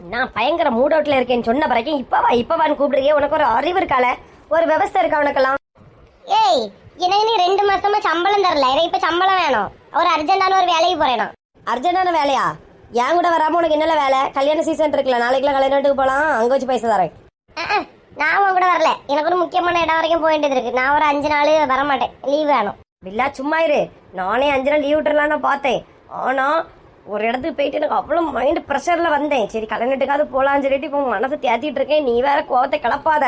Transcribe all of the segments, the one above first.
நான் பயங்கர மூட் அவுட்ல இருக்கேன்னு சொன்ன பிறகு இப்பவா இப்பவான்னு கூப்பிடுறியே உனக்கு ஒரு அறிவு இருக்கால ஒரு விவஸ்தை இருக்கா உனக்கெல்லாம்? ஏய் எனக்கு நீ ரெண்டு மாசமா சம்பளம் தரல. எனக்கு இப்ப சம்பளம் வேணும். ஒரு அர்ஜென்டான ஒரு வேலைக்கு போறேன்? நான். அர்ஜென்டான வேலையா? என் கூட வராம உனக்கு என்னல வேலை? கல்யாண சீசன் இருக்குல்ல நாளைக்குலாம் கல்யாணத்துக்கு போலாம். அங்க வச்சு பைசா தரேன். நான் உன் கூட வரல. எனக்கு ஒரு முக்கியமான இடம் வரைக்கும் போக வேண்டியது இருக்கு. நான் ஒரு அஞ்சு நாள் வர மாட்டேன் லீவ் வேணும். பில்லா சும்மா இரு. நானே அஞ்சு நாள் லீவ் விட்டுறலான்னு பார்த்தேன். ஆனா ஒரு இடத்துக்கு போயிட்டு எனக்கு அவ்வளோ மைண்ட் ப்ரெஷர்ல வந்தேன். சரி கல்யாணத்துக்காவது போலாம்னு சொல்லிட்டு இப்போ மனசை தேத்திட்டு இருக்கேன். நீ வேற கோவத்தை கிளப்பாத.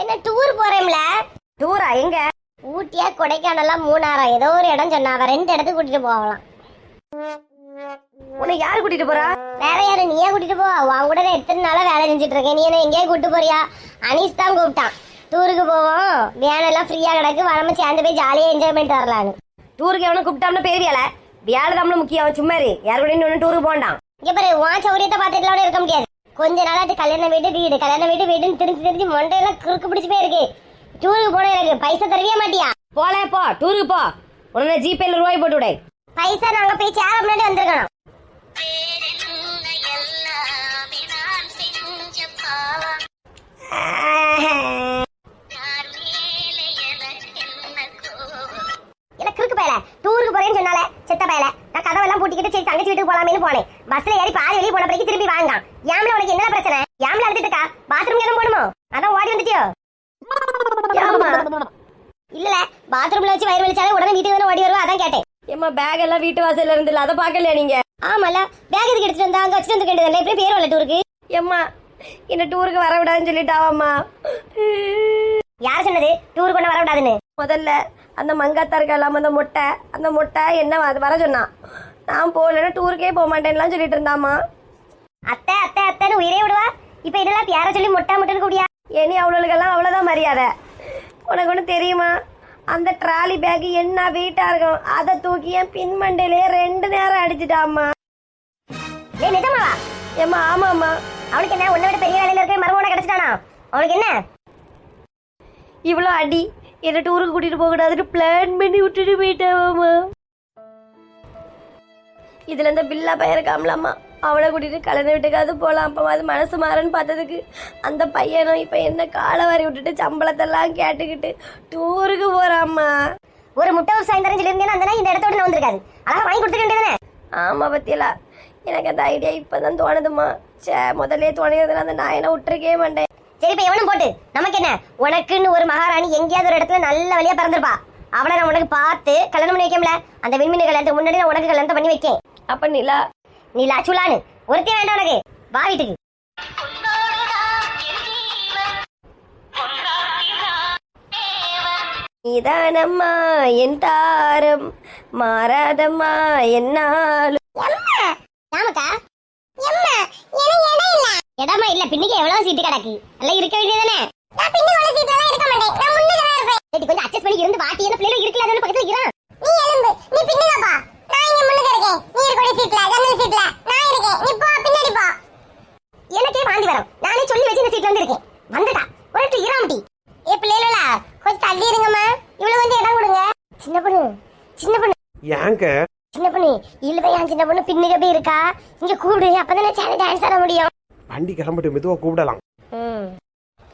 என்ன டூர் போறேன்ல டூரா எங்க? ஊட்டியா கொடைக்கானலா மூணாரா ஏதோ ஒரு இடம் சொன்னாவ ரெண்டு இடத்துக்கு கூட்டிட்டு போகலாம் உன்னை யாரு கூட்டிட்டு போறா? வேற யாரு? நீயே கூட்டிட்டு போ உன் கூட நான் எத்தனை நாளா வேலை செஞ்சுட்டு இருக்கேன். நீ என்ன எங்கேயே கூட்டு போறியா? அனீஸ் தான் கூப்பிட்டான். டூருக்கு போவோம். வேன் எல்லாம் ஃப்ரீயா கிடக்கு. வரம சேர்ந்து போய் ஜாலியா என்ஜாய் பண்ணிட்டு வரலான்னு டூருக்கு எவனை கூப்பிட்டாம்னு பேரியல வேலை தான் முக்கியம் சும்மா இரு. யாரு கூட ஒன்று டூருக்கு போண்டாம் இங்க பாரு உன் சௌரியத்தை பார்த்துட்டுலாம் இருக்க முடியாது. கொஞ்ச நாளாட்டு கல்யாண வீடு வீடு கல்யாண வீடு வீடுன்னு தெரிஞ்சு தெரிஞ்சு மண்டையெல்லாம் குறுக்கு பிடிச்சு போயிருக்கு. டூருக்கு போன எனக்கு பைசா தருவியா மாட்டியா? போல போ. டூருக்கு போ. உடனே ஜிபேல ரூபாய் போட்டு விடு. பைசா நாங்க போய் சேர முன்னாடி வந்திருக்கணும். பாத்ரூம்ல வச்சு வயிறு வலிச்சாலே உடனே வீட்டுக்கு தானே ஓடி வருவா? அதான் கேட்டேன். ஏம்மா பேக் எல்லாம் வீட்டு வாசல்ல இருந்து அதை பார்க்கலையா நீங்க? ஆமால பேக் எதுக்கு எடுத்துட்டு வந்தா? அங்க வச்சுட்டு வந்து கேட்டதில்ல எப்படி பேர் வரல டூருக்கு ஏம்மா என்ன டூருக்கு வர விடாதுன்னு சொல்லிட்டாவாம்மா. யார் சொன்னது? டூர் கொண்டு வரக்கூடாதுன்னு முதல்ல அந்த மங்காத்தா இருக்கலாம் அந்த முட்டை. அந்த முட்டை என்ன அது வர சொன்னான் நான் போகலன்னா டூருக்கே போக மாட்டேன்லாம் சொல்லிட்டு இருந்தாம்மா. அத்தை அத்தை அத்தைன்னு உயிரே விடுவா? இப்ப இதெல்லாம் யார சொல்லி முட்டா முட்டைன்னு கூடியா இனி அவளுக்கெல்லாம் அவ்வளோதான் மரியாதை. உனக்கு ஒன்று தெரியுமா? அந்த ட்ராலி பேக் என்ன வெயிட்டாக இருக்கும்? அதை தூக்கி என் பின் மண்டையிலே ரெண்டு நேரம் அடிச்சிட்டாம்மா ஏய் நிஜமாவா? ஏம்மா ஆமாம்மா அவனுக்கு என்ன உன்னை விட பெரிய வேலையில இருக்க மருமகனை கிடைச்சிட்டானா? அவனுக்கு என்ன? இவ்வளோ அடி. என்ன டூருக்கு கூட்டிட்டு போக கூடாதுன்னு பிளான் பண்ணி விட்டுட்டு போயிட்டாவாம்மா இதுல இந்த பில்லா பையன் அவனை கூட்டிட்டு கல்யாண வீட்டுக்காவது போகலாம் அப்போ அது மனசு மாறன்னு பார்த்ததுக்கு அந்த பையனும் இப்போ என்ன காலை வாரி விட்டுட்டு சம்பளத்தெல்லாம் கேட்டுக்கிட்டு டூருக்கு போறாம்மா. ஒரு முட்டை ஒரு சாயந்தரம் சொல்லியிருந்தேன்னா அந்த இந்த இடத்தோட நான் வந்திருக்காது அழகா வாங்கி கொடுத்துட்டு வேண்டியதானே ஆமா பத்தியலா. எனக்கு அந்த ஐடியா இப்பதான் தோணுதுமா சே முதல்ல தோணியதுல அந்த நாயனை விட்டுருக்கே மாட்டேன். சரி இப்ப எவனும் போட்டு நமக்கு என்ன? உனக்குன்னு ஒரு மகாராணி எங்கேயாவது ஒரு இடத்துல நல்ல வழியா பிறந்திருப்பா. அவளை நான் உனக்கு பார்த்து கல்யாணம் பண்ணி வைக்கல அந்த விண்மீன் கல்யாணத்துக்கு முன்னாடி நான் உனக்கு கல்யாணத்தை பண்ணி வைக்கேன். அப்ப நிலா நீ லாச்சுலான்னு ஒருத்தே வேண்டாம் உனக்கு. வா வீட்டுக்கு. நீதானம்மா என் தாரம். மாறாதம்மா என்னாலும். ஆமாக்கா இடம் இல்ல. பின்னுக்கு எவ்வளவு சீட்டு கிடக்கு? எல்லாம் இருக்க வேண்டியதானே கொஞ்சம் அட்ஜஸ்ட் பண்ணி இருந்து வாட்டி என்ன பிள்ளைங்க இருக்கல அதனால பக்கத்துல இறான் நீ எலும்பு நீ பின்னுக்கு பா நான் இங்க முன்னுக்கு இருக்கேன் நீ இருக்க சீட்ல ஜன்னல் சீட்ல நான் இருக்கேன் நீ போ பின்னாடி போ எனக்கே வாந்தி வரும் நானே சொல்லி வச்சு இந்த சீட்ல வந்து இருக்கேன் வந்துட்டா ஒரு இராம்டி ஏ பிள்ளைகளா கொஞ்சம் தள்ளி இருங்கம்மா இவ்வளவு வந்து இடம் கொடுங்க சின்ன பொண்ணு சின்ன பொண்ணு ஏங்க? சின்ன பொண்ணு இல்ல என் சின்ன பொண்ணு பின்னுக்கு போய் இருக்கா? இங்க கூப்பிடு அப்பதானே சேனல் டான்ஸ் ஆட முடியும். வண்டி கிளம்பிட்டு மெதுவா கூப்பிடலாம்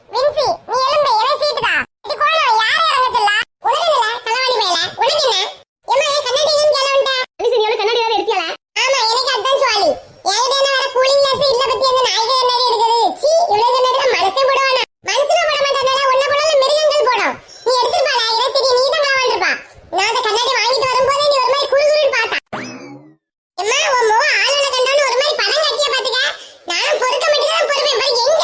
வின்சி நீ எலும்பு எனக்கு சீட்டுடா இது கோணம் யாரை இறங்க சொல்ல உனக்கு இல்ல தலைவாணி மேல உனக்கு என்ன ஏமா என் கண்ணாடி ஏன் கேள வந்தா அலிசி நீ கண்ணாடி வேற எடுத்தியால ஆமா எனக்கு அதான் சுவாலி என்கிட்ட என்ன வேற கூலிங் கிளாஸ் இல்ல பத்தி அந்த நாய்க்கு கண்ணாடி இருக்குது சீ இவ்வளவு கண்ணாடி மனசே போடுவானா மனசுல போட மாட்டானால ஒன்ன போல மிருகங்கள் போடும் நீ எடுத்துப்பாளா எனக்கு தெரியும் நீ தான் வாழ்ந்துப்பா நான் அந்த கண்ணாடி வாங்கிட்டு வரும்போது நீ ஒரு மாதிரி குறு குறுன்னு பார்த்தா எம்மா உன் முகம் ஆளுல கண்டோன்னு ஒரு மாதிரி படம் கட்டிய பாத்துக்க நானும் பொறுக்க மாட்டேங்க பொறுப்பேன் பாரு எங்க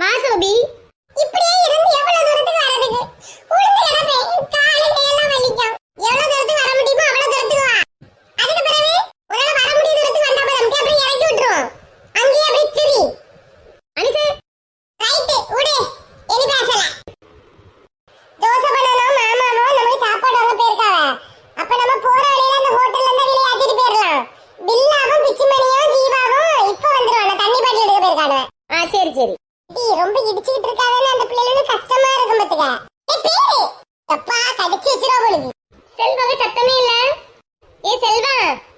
வா சோபி இப்படியே இருந்து எவ்வளவு தூரத்துக்கு வரதுக்கு உளுந்து கிடப்பேன் காலு கையெல்லாம் வலிக்கும் எவ்வளவு தூரத்துக்கு வர முடியுமோ அவ்வளவு தூரத்துக்கு வா அதுக்கு பிறகு உன்னால வர முடிய தூரத்துக்கு வந்தா போதும் அப்படியே இறக்கி விட்டுரும் அங்கேயே அப்படி திரி அனிசு ரைட்டு விடு இனி பேசல தோசை பண்ணணும் மாமாவும் நமக்கு சாப்பாடு வாங்க போயிருக்காவ அப்ப நம்ம போற வழியில அந்த ஹோட்டல்ல இருந்து வெளியே ஏத்திட்டு போயிடலாம் பில்லாவும் பிச்சுமணியும் ஜீவாவும் இப்ப வந்துருவாங்க தண்ணி பாட்டில் எடுக்க போயிருக்காங்க ஆ சரி சரி டி ரொம்ப இடிச்சுக்கிட்டு இருக்காதன்னு அந்த பிள்ளைகளுக்கு கஷ்டமா இருக்கும் பாத்துக்க. ஏய் பேரு! அப்பா கடிச்சு வச்சிரோ பொழுது செல்வாங்க சத்தமே இல்ல. ஏ செல்வா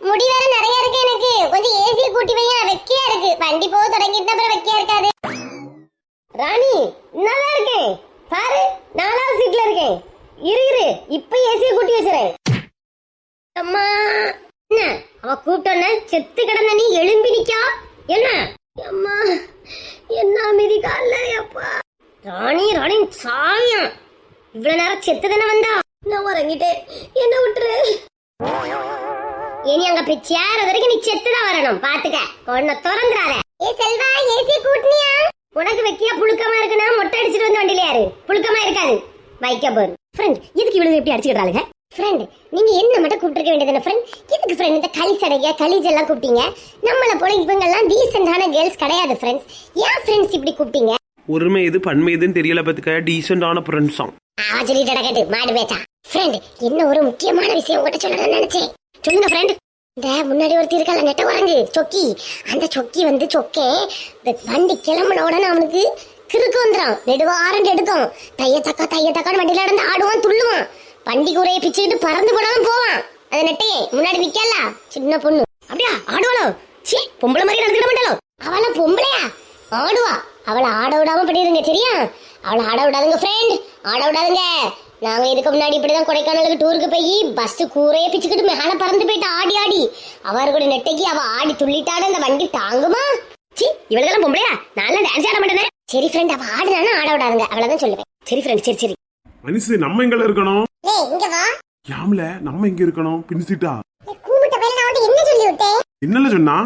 முடி வேற நிறைய இருக்கு எனக்கு. கொஞ்சம் ஏசி கூட்டி வையா வெக்கையா இருக்கு. வண்டி போக தொடங்கிட்டு அப்புறம் வெக்கையா இருக்காது. ராணி நல்லா இருக்கேன் பாரு நாலாவது சீட்ல இருக்கேன். இரு இரு இப்ப ஏசிய கூட்டி வச்சுறேன் அம்மா என்ன? அவ கூப்பிட்டோன்ன செத்து கிடந்த நீ எழும்பி நிக்கா? என்ன? அம்மா என்ன மிதி கால அப்பா ராணி ராணி சாமியா இவ்வளவு நேரம் செத்து தானே வந்தா? நான் உறங்கிட்டேன். என்ன விட்டுரு. இனி அங்க போய் சேர வரைக்கும் நீ செத்துதான் வரணும். பாத்துக்க. கொன்ன திறந்துறாத ஏ செல்வா ஏசி கூட்டினியா? உனக்கு வெக்கியா புழுக்கமா இருக்குன்னா மொட்டை அடிச்சிட்டு வந்து வண்டியில யாரு புழுக்கமா இருக்காது. வைக்க போரு ஃப்ரெண்ட் இதுக்கு இவ்வளவு எப்படி அடிச்சுக்கிறாளுங்க ஃப்ரெண்ட் நீங்க என்ன மட்டும் கூப்பிட்டுருக்க வேண்டியது ஃப்ரெண்ட் எதுக்கு ஃப்ரெண்ட் இந்த களி சடைக கலிஜ் எல்லாம் கூப்பிட்டீங்க? நம்மள போல இவங்க எல்லாம் டீசென்டான கேர்ள்ஸ் கிடையாது ஃப்ரெண்ட்ஸ் ஏன் ஃப்ரெண்ட்ஸ் இப்படி கூப்பிட்டீங்க? ஒருமை எது பன்மை எதுன்னு தெரியல பார்த்துக்க டீசெண்டான ஃப்ரெண்ட்ஸாம் அவ சொல்லிட்டு கேட்டு மாடு பேச்சா. ஃப்ரெண்ட் என்ன ஒரு முக்கியமான விஷயம் உங்ககிட்ட சொல்லணும்னு நினைச்சேன். சொல்லுங்க ஃப்ரெண்ட் இந்த முன்னாடி ஒருத்தி இருக்கல நெட்ட குரங்கு சொக்கி. அந்த சொக்கி வந்து சொக்கே இந்த வண்டி கிளம்புன உடனே அவனுக்கு கிறுக்கு வந்துடும் நெடுவாரண்டு எடுக்கும் தைய தக்கா தைய தக்கான்னு வண்டியில நடந்து ஆடுவான் துள்ளுவான். வண்டி கூரையை பிச்சுக்கிட்டு பறந்து போனாலும் போவான். அது நெட்டையே முன்னாடி நிக்கல. சின்ன பொண்ணு. அப்படியா? ஆடுவாளோ? சீ பொம்பளை மாதிரி நடந்துட மாட்டாளோ? அவள பொம்பளையா? ஆடுவா. அவளை ஆட விடாம பண்ணிடுங்க சரியா? அவளை ஆட விடாதுங்க ஃப்ரெண்ட் ஆட விடாதுங்க. நாங்க இதுக்கு முன்னாடி இப்படிதான் கொடைக்கானலுக்கு டூருக்கு போய் பஸ் கூரையே பிச்சுக்கிட்டு மேல பறந்து போயிட்டு ஆடி ஆடி. அவர் கூட நெட்டைக்கு அவ ஆடி துள்ளிட்டாடு அந்த வண்டி தாங்குமா? சி இவளுக்கெல்லாம் பொம்பளையா? நான் டான்ஸ் ஆட மாட்டேனே. சரி ஃப்ரெண்ட் அவ ஆடுனானா ஆட விடாதுங்க. அவ்வளவுதான் சொல்லுவேன். சரி ஃப்ரெண்ட் சரி சரி. மனுஷு நம்ம எங்க இருக்கணும்? யாம்ல நம்ம எங்க இருக்கணும்? பின்சிட்டா என்னல சொன்னா?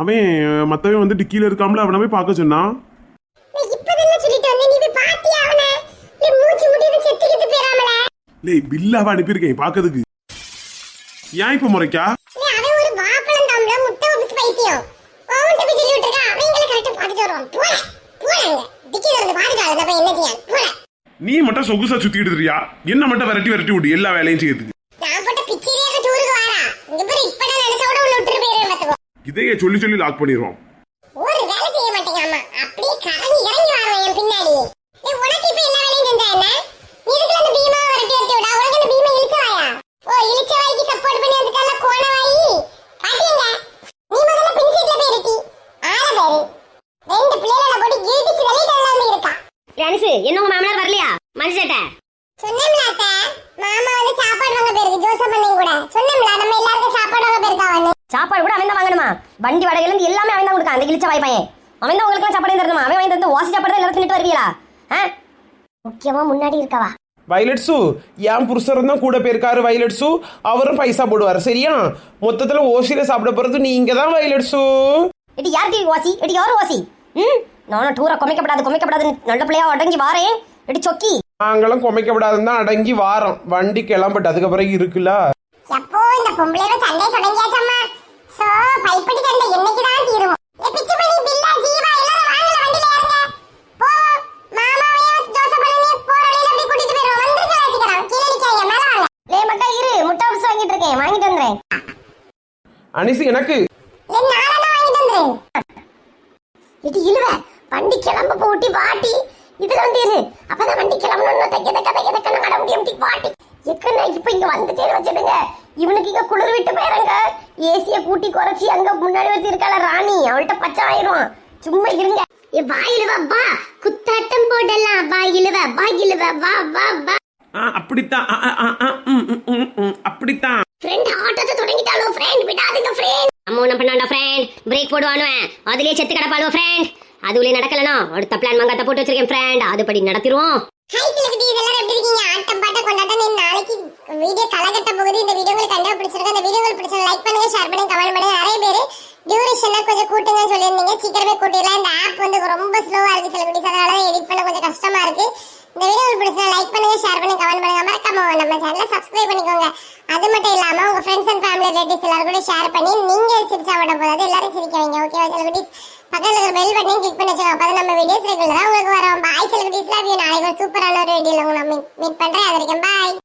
அவன் மத்தவன் வந்து டிக்கில இருக்காமல அவனை போய் பார்க்க சொன்னான் லேய் பில்லாவ அனுப்பியிருக்கேன் பார்க்கறதுக்கு. ஏன் இப்ப முறைக்கா? என்ன செய்யான் போல நீ மட்டும் சொகுசா சுத்திட்டு இருக்கியா? என்ன மட்டும் விரட்டி விரட்டி விடு எல்லா வேலையும் செய்யறதுக்கு இதையே சொல்லி சொல்லி லாக் பண்ணிடுவோம் ஒரு வேலை செய்ய மாட்டேங்க அம்மா அப்படியே கலங்கி இறங்கி வருவேன் என் பின்னாடி ஏய், உனக்கு இப்ப என்ன வேலையும் செஞ்சா என்ன நீ இதுக்கு அந்த பீமா விரட்டி விரட்டி விடா உனக்கு அந்த பீமா இழுச்சவாயா ஓ இழுச்சவாய்க்கு சப்போர்ட் பண்ணி வந்துட்டால கோணவாயி பாத்தீங்க நீ முதல்ல பின் சீட்ல போய் இருட்டி ஆள பேரு ரெண்டு பிள்ளைகளை போட்டு இழுத்து வெளியிட்டு வந்து இருக்கா அனிசு என்ன உங்க மாமனார் வரலையா மனுஷட்ட சொன்னேன்ல அத்தை மாமா வந்து சாப்பாடு வாங்க போயிருக்கு ஜோசப் அண்ணன் கூட சொன்னேன்ல நம்ம எல்லாருக்கும் சாப்பாடு வாங்க போயிருக்காவன்னு சாப்பாடு கூட அவன் தான் வாங்கணுமா? வண்டி வடையில இருந்து எல்லாமே அவன் தான் கொடுக்கான். அந்த கிழிச்ச வாய் பையன். அவன் தான் உங்களுக்கு சாப்பாடு தரணுமா? அவன் வாங்கி தந்து ஓசி சாப்பாடு தான் எல்லாரும் தின்னுட்டு வருவீங்களா ஆ? முன்னாடி இருக்கவா? வயலட்ஸு என் புருஷரும் தான் கூட போயிருக்காரு வயலட்ஸு அவரும் பைசா போடுவார் சரியா? மொத்தத்தில் ஓசியில் சாப்பிட போகிறது நீங்கள் தான் வயலட்ஸு எடி யார் டிவி ஓசி? எடி யார் ஓசி? ம்? நானும் டூரை குமைக்கப்படாது குமைக்கப்படாதுன்னு நல்ல பிள்ளையா அடங்கி வாரேன். எடி சொக்கி. நாங்களும் குமைக்கப்படாதுன்னு தான் அடங்கி வாரோம். வண்டி கிளம்பட்டு அதுக்கப்புறம் இருக்குல்ல? எப்போ இந்த பொம்பளையோட சண்டை தொடங்கியாச்சம்மா? சோ பைப்படி சண்டை என்னைக்கு தான் தீரும்? ஏ பிச்சு பண்ணி பில்லா ஜீவா எல்லாரும் வாங்கல வண்டில ஏறுங்க. போ மாமாவையும் ஜோசப் பண்ணி போற வழியில அப்படி கூட்டிட்டு போயிரும் வந்திருக்க வச்சுக்கலாம் கீழே நிக்காங்க மேல வாங்க. லே மக்கா இரு. முட்டை பப்ஸ் வாங்கிட்டு இருக்கேன். வாங்கிட்டு வந்துறேன். அனிசு எனக்கு. இது இழுவ. வண்டி கிளம்ப போட்டி பாட்டி. இதுல வந்து இரு. அப்பதான் வண்டி கிளம்பணும் தைக்க தைக்க தைக்க தைக்க நட முடியும் டி பாட்டி. எக்கண்ணா இப்ப இங்க வந்துட்டேன்னு வச்சிடுங்க இவனுக்கு இங்க குளிர் விட்டு போயிரங்க ஏசிய கூட்டி குறைச்சி அங்க முன்னாடி ஒருத்தி இருக்காள ராணி அவள்கிட்ட பச்சை ஆயிரும். சும்மா இருங்க. ஏ வாயிலுவ வா. குத்தாட்டம் போடலாம். வாயிலுவ வாயிலுவ வா வா வா ஆ அப்படித்தான். அப்படித்தான். ஃப்ரெண்ட் ஆட்டத்தை தொடங்கிட்டாலோ ஃப்ரெண்ட் விடாதீங்க ஃப்ரெண்ட் அம்மா ஒன்றும் பண்ணாண்டா ஃப்ரெண்ட் பிரேக் போடுவானுவேன் அதுலயே செத்து கிடப்பாளுவ ஃப்ரெண்ட் அதுலயே நடக்கலனா அடுத்த பிளான் மங்காத்த போட்டு வச்சிருக்கேன் ஃப்ரெண்ட் அதுபடி நடத்திடுவோம் ஹாய் சிலகுடி இதெல்லாம் எப்படி இருக்கீங்க? ஆட்டம் பாட்ட கொண்டாட்டம் நாளைக்கு வீடியோ தலைகட்ட போகுது. இந்த வீடியோ உங்களுக்கு கண்டா பிடிச்சிருக்கு அந்த வீடியோ உங்களுக்கு பிடிச்சது லைக் பண்ணுங்க ஷேர் பண்ணுங்க கமெண்ட் பண்ணுங்க. நிறைய பேர் டியூரேஷன்லாம் கொஞ்சம் கூட்டுங்கன்னு சொல்லியிருந்தீங்க. சீக்கிரமே கூட்டிடலாம். இந்த ஆப் வந்து ரொம்ப ஸ்லோவாக இருக்குது சில அதனால தான் எடிட் பண்ண கொஞ்சம் கஷ்டமாக இருக்குது இந்த வீடியோ உங்களுக்கு பிடிச்சா லைக் பண்ணுங்க ஷேர் பண்ணுங்க கமெண்ட் பண்ணுங்க. மறக்காம நம்ம சேனலை சப்ஸ்கிரைப் பண்ணிக்கோங்க. அது மட்டும் இல்லாமல் உங்கள் ஃப்ரெண்ட்ஸ் அண்ட் ஃபேமிலி ரிலேட்டிவ்ஸ் எல்லாரும் கூட ஷேர் பண்ணி நீங்கள் சிரிச்சா விட போதாது. எல்லாரும் சிரிக்க வைங்க. ஓகேவா சில பக்கத்தில் இருக்கிற பெல் பட்டனையும் கிளிக் பண்ணி வச்சுக்கோங்க. அப்போ நம்ம வீடியோஸ் ரெகுலராக உங்களுக்கு வரும். பாய் செலிபிரிட்டிஸ்லாம் நாளைக்கு ஒரு சூப்பரான ஒரு வீடியோவில் உங்களை மீட் பண்ணுறேன் அது வரைக்கும் பாய்